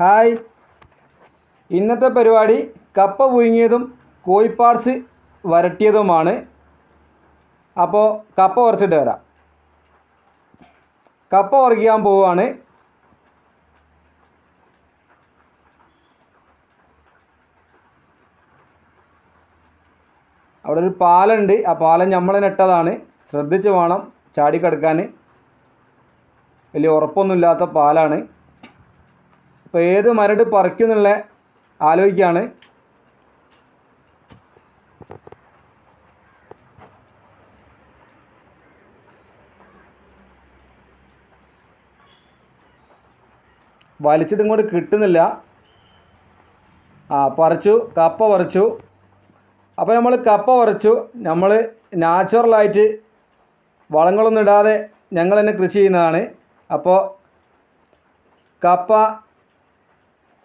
Hi. ഇന്നത്തെ പരിപാടി കപ്പ പുഴുങ്ങിയതും കോയിപ്പാർസ് വരട്ടിയതുമാണ്. അപ്പോൾ കപ്പ കുറച്ചിട്ട് വരാം. കപ്പ ഉറക്കാൻ പോവുകയാണ് അവിടെ ഒരു പാലുണ്ട്. ആ പാലം നമ്മൾ നെട്ടതാണ് ശ്രദ്ധിച്ച് വേണം ചാടിക്കിടക്കാൻ വലിയ ഉറപ്പൊന്നുമില്ലാത്ത പാലാണ്. അപ്പോൾ ഏത് മരട് പറിക്കും എന്നുള്ള ആലോചിക്കുകയാണ് വലിച്ചിട്ട് ഇങ്ങോട്ട് കിട്ടുന്നില്ല. ആ പറിച്ചു കപ്പ പറിച്ചു. അപ്പോൾ നമ്മൾ കപ്പ പറിച്ചു. നമ്മൾ നാച്ചുറലായിട്ട് വളങ്ങളൊന്നും ഇടാതെ ഞങ്ങൾ തന്നെ കൃഷി ചെയ്യുന്നതാണ്. അപ്പോൾ കപ്പ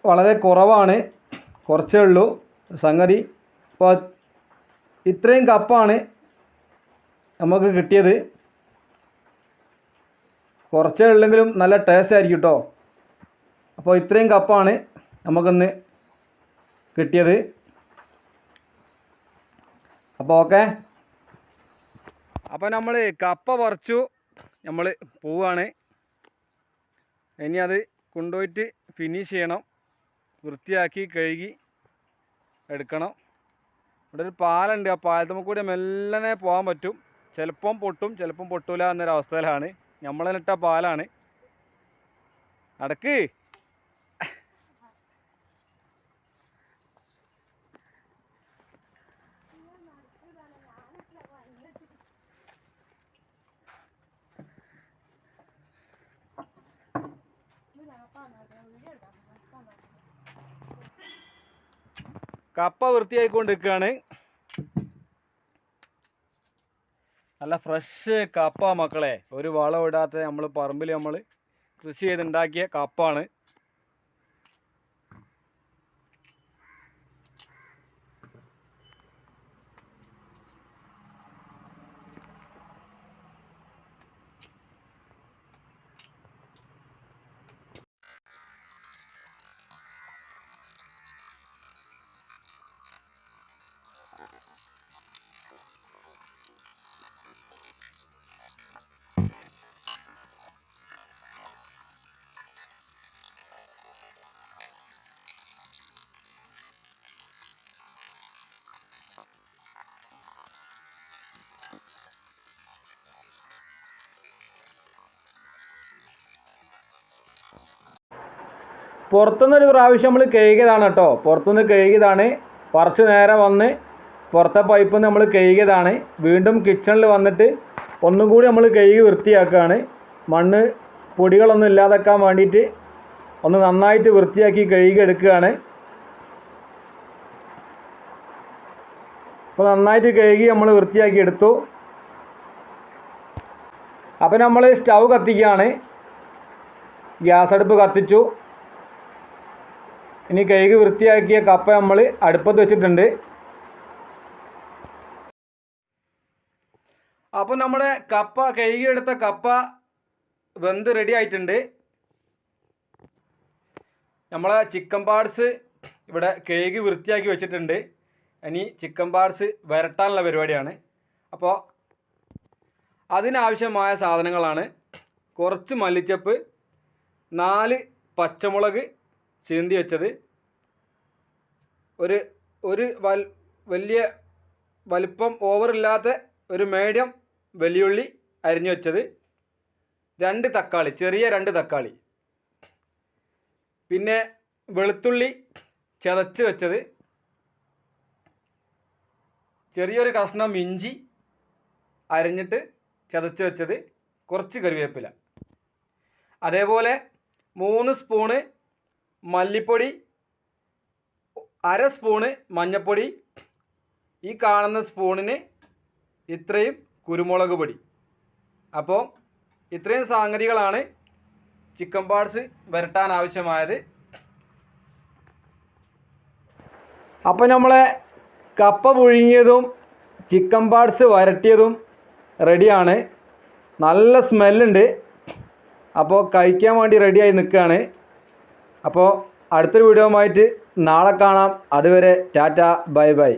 വളരെ കുറവാണ്. കുറച്ചേ ഉള്ളൂ സംഗതി. അപ്പോൾ ഇത്രയും കപ്പാണ് നമുക്ക് കിട്ടിയത്. കുറച്ചേ ഉള്ളെങ്കിലും നല്ല ടേസ്റ്റ് ആയിരിക്കും കേട്ടോ അപ്പോൾ ഇത്രയും കപ്പാണ് നമുക്കിന്ന് കിട്ടിയത്. അപ്പോൾ ഓക്കെ. അപ്പോൾ നമ്മൾ കപ്പ പറിച്ചു. നമ്മൾ പോവുകയാണ് ഇനി അത് കൊണ്ടുപോയിട്ട് ഫിനിഷ് ചെയ്യണം. വൃത്തിയാക്കി കഴുകി എടുക്കണം. ഇവിടെ ഒരു പാലുണ്ട്. ആ പാലത്തുമ്മ കൂടി മെല്ലനെ പോകാൻ പറ്റും. ചിലപ്പം പൊട്ടും ചിലപ്പം പൊട്ടൂല എന്നൊരവസ്ഥയിലാണ് നമ്മളെന്നിട്ട പാലാണ്. അടക്ക് കപ്പ വൃത്തിയായിക്കൊണ്ട് നിൽക്കുകയാണ് നല്ല ഫ്രഷ് കപ്പ മക്കളെ. ഒരു വളം ഇടാത്ത നമ്മൾ പറമ്പിൽ നമ്മൾ കൃഷി ചെയ്തുണ്ടാക്കിയ കപ്പാണ്. പുറത്തുനിന്ന് ഒരു പ്രാവശ്യം നമ്മൾ കഴുകിയതാണ് കേട്ടോ. പുറത്തുനിന്ന് കഴുകിയതാണ്. കുറച്ച് നേരം വന്ന് പുറത്തെ പൈപ്പ് നമ്മൾ കഴുകിയതാണ്. വീണ്ടും കിച്ചണിൽ വന്നിട്ട് ഒന്നും കൂടി നമ്മൾ കഴുകി വൃത്തിയാക്കുകയാണ്. മണ്ണ് പൊടികളൊന്നും ഇല്ലാതാക്കാൻ വേണ്ടിയിട്ട് ഒന്ന് നന്നായിട്ട് വൃത്തിയാക്കി കഴുകി എടുക്കുകയാണ്. അപ്പോൾ നന്നായിട്ട് കഴുകി നമ്മൾ വൃത്തിയാക്കി എടുത്തു. അപ്പോൾ നമ്മൾ സ്റ്റൗ കത്തിക്കുകയാണ്. ഗ്യാസ് അടുപ്പ് കത്തിച്ചു. ഇനി കഴുകി വൃത്തിയാക്കിയ കപ്പ നമ്മൾ അടുപ്പത്ത് വെച്ചിട്ടുണ്ട്. അപ്പോൾ നമ്മുടെ കപ്പ കഴുകിയെടുത്ത കപ്പ വെന്ത് റെഡി ആയിട്ടുണ്ട്. നമ്മളെ ചിക്കൻ പാർട്സ് ഇവിടെ കഴുകി വൃത്തിയാക്കി വെച്ചിട്ടുണ്ട്. ഇനി ചിക്കൻ പാർട്സ് വരട്ടാനുള്ള പരിപാടിയാണ്. അപ്പോൾ അതിനാവശ്യമായ സാധനങ്ങളാണ്. കുറച്ച് മല്ലിച്ചപ്പ് നാല് പച്ചമുളക് ചീന്തി വെച്ചത് ഒരു ഒരു വൽ വലിയ വലിപ്പം ഓവറില്ലാത്ത ഒരു മീഡിയം വലിയുള്ളി അരിഞ്ഞു വെച്ചത് രണ്ട് തക്കാളി ചെറിയ രണ്ട് തക്കാളി. പിന്നെ വെളുത്തുള്ളി ചതച്ച് വെച്ചത് ചെറിയൊരു കഷ്ണം ഇഞ്ചി അരിഞ്ഞിട്ട് ചതച്ച് വെച്ചത് കുറച്ച് കറിവേപ്പില. അതേപോലെ മൂന്ന് സ്പൂണ് മല്ലിപ്പൊടി അര സ്പൂണ് മഞ്ഞൾപ്പൊടി ഈ കാണുന്ന സ്പൂണിന് ഇത്രയും കുരുമുളക് പൊടി. അപ്പോൾ ഇത്രയും സാങ്കതികളാണ് ചിക്കൻ പാർട്സ് വരട്ടാൻ ആവശ്യമായത്. അപ്പോൾ നമ്മളെ കപ്പ പുഴുങ്ങിയതും ചിക്കൻ പാർട്സ് വരട്ടിയതും റെഡിയാണ്. നല്ല സ്മെല്ലുണ്ട്. അപ്പോൾ കഴിക്കാൻ വേണ്ടി റെഡിയായി നിൽക്കുകയാണ്. അപ്പോൾ അടുത്തൊരു വീഡിയോ ആയിട്ട് നാളെ കാണാം. അതുവരെ ടാറ്റ ബൈ ബൈ.